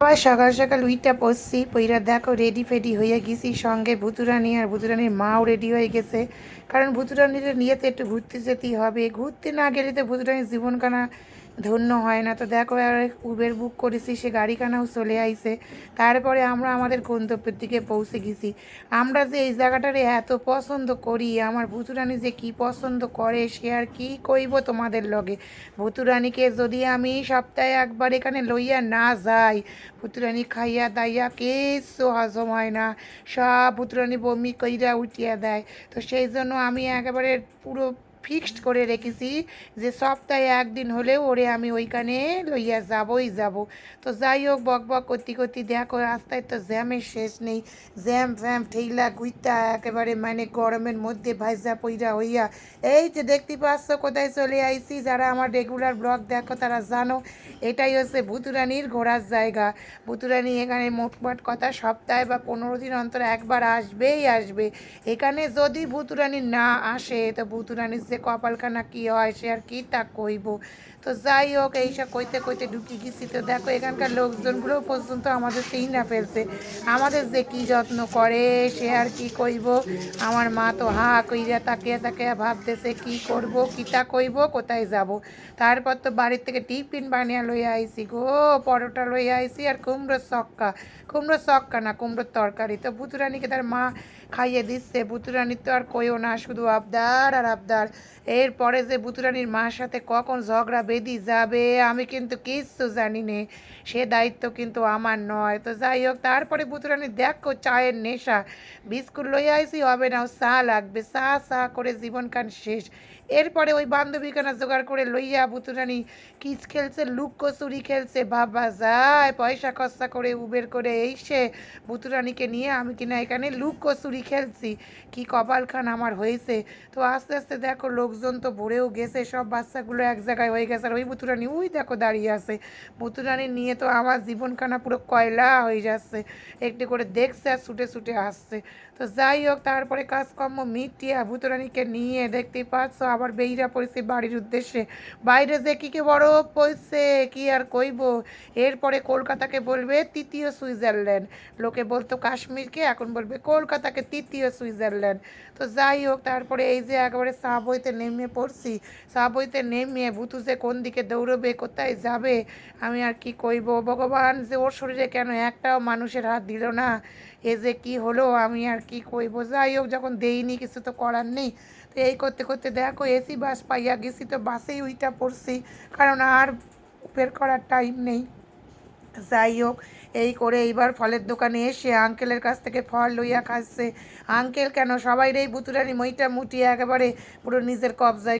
আবার সকাল সকাল উইটা পড়ছি, পইরা দেখো রেডি ফেডি হয়ে গেছি, সঙ্গে ভুতুরানি আর ভুতুরানির মাও রেডি হয়ে গেছে। কারণ ভুতুরানিটা নিয়ে তো একটু ঘুরতে যেতেই হবে। ঘুরতে না গেলে তো ভুতুরানির জীবনখানা ধন্য হয় না। তো দেখো উবের বুক করেছি, সে গাড়িখানাও চলে আইছে। তারপরে আমরা আমাদের গন্তব্যের দিকে পৌঁছে গেছি। আমরা যে এই জায়গাটারে এত পছন্দ করি, আমার ভুতুরানি যে কি পছন্দ করে, সে আর কি কইব তোমাদের লগে? ভুতুরানিকে যদি আমি সপ্তাহে একবার এখানে লইয়া না যাই, ভুতুরানি খাইয়া দাইয়া কিছু হজম হয় না। সব ভুতুরানি বমি কইরা উঠিয়া দেয়। তো সেই জন্য আমি একেবারে পুরো ফিক্সড করে রেখেছি যে সপ্তাহে একদিন হলেও ওরে আমি ওইখানে লইয়া যাবই যাব। তো যাই হোক, বক বক করতে করতে দেখো, রাস্তায় তো জ্যামের শেষ নেই। জ্যাম, ফ্যাম, ঠেইলা গুইতা একেবারে মানে গরমের মধ্যে ভাইজা পইরা হইয়া। এই যে দেখতে পাচ্ছ, কোথায় চলে আইছি? যারা আমার রেগুলার ব্লগ দেখো, তারা জানো, এটাই হচ্ছে ভুতুরানির ঘোরার জায়গা। ভুতুরানি এখানে মোটমাট কথা সপ্তাহে বা পনেরো দিন অন্তর একবার আসবেই আসবে। এখানে যদি ভুতুরানি না আসে, তো ভুতুরানির যে কপালখানা কি হয় সে আর কি তা কইব? তো যাই হোক, এইসব কইতে কইতে ঢুকি গেছি। তো দেখো, এখানকার লোকজনগুলো পর্যন্ত আমাদের সেই না ফেলছে। আমাদের যে কি যত্ন করে, সে আর কি কইব? আমার মা তো হা কইরা তাকিয়া তাকিয়া ভাবতেছে, কি করব, কিতা কইব, কোথায় যাব? তারপর তো বাড়ির থেকে টিফিন বানিয়ে লইয়া আইছি গো, পরোটা লইয়া আইছি আর কুমড়ো সক্কা কুমড়ো সক্কা না, কুমড়োর তরকারি। তো ভুতুরানিকে তার মা খাইয়ে দিচ্ছে। ভুতুরানির তো আর কইও না, শুধু আবদার আর আবদার। এরপরে যে বুতুরানির মার সাথে কখন ঝগড়া বেঁধি যাবে, আমি কিন্তু কিচ্ছু জানি নে। সে দায়িত্ব কিন্তু আমার নয়। তো যাই হোক, তারপরে ভুতুরানি দেখো চায়ের নেশা। বিস্কুট লইয়া আইসি হবে না, চা লাগবে। চা চা করে জীবনকান শেষ। এরপরে ওই বান্ধবীখানা জোগাড় করে লইয়া ভুতুরানি কিস খেলছে লুক কচুরি খেলছে। বাবা যায়, পয়সা খরচা করে, উবের করে এসে ভুতুরানিকে নিয়ে, আমি কিনা এখানে লুক কচুরি খেলছি কি কপালখান আমার হয়েছে। তো আস্তে আস্তে দেখো লোকজন তো ভরেও গেছে, সব বাচ্চাগুলো এক জায়গায় হয়ে গেছে। আর ওই ভুতুরানি ওই দেখো দাঁড়িয়ে আছে। ভুতুরানি নিয়ে তো আমার জীবনখানা পুরো কয়লা হয়ে যাচ্ছে। একটু করে দেখছে আর ছুটে ছুটে আসছে। তো যাই হোক, তারপরে কাজকর্ম মিটিয়া ভুতুরানিকে নিয়ে দেখতেই পাচ্ছ, আবার বেইরা পড়েছে বাড়ির উদ্দেশ্যে। বাইরে যে কী কি বড় পড়ছে, কি আর কইব? এরপরে কলকাতাকে বলবে তৃতীয় সুইজারল্যান্ড। লোকে বলতো কাশ্মীরকে, এখন বলবে কলকাতাকে তৃতীয় সুইজারল্যান্ড। তো যাই হোক, তারপরে এই যে একেবারে বইতে নেমে পড়ছি বইতে নেমে ভুতু যে কোন দিকে দৌড়বে, কোথায় যাবে, আমি আর কি কইব? ভগবান যে ওর শরীরে কেন একটাও মানুষের হাত দিল না, এ যে কি হলো, আমি আর কি কইব? যাই হোক, যখন দেইনি, কিছু তো করার নেই। তো এই করতে করতে দেখো এসি বাস পাইয়া গেছি, তো বাসেই উইটা পড়ছি, কারণ আর বের করার টাইম নেই। যাই হোক এই করে এইবার ফলের দোকানে এসে আঙ্কেলের কাছ থেকে ফল লইয়া খাচ্ছে। আঙ্কেল কেন? সবাই এই বুতুরানি মইটা মুটিয়ে একেবারে পুরো নিজের কবজায়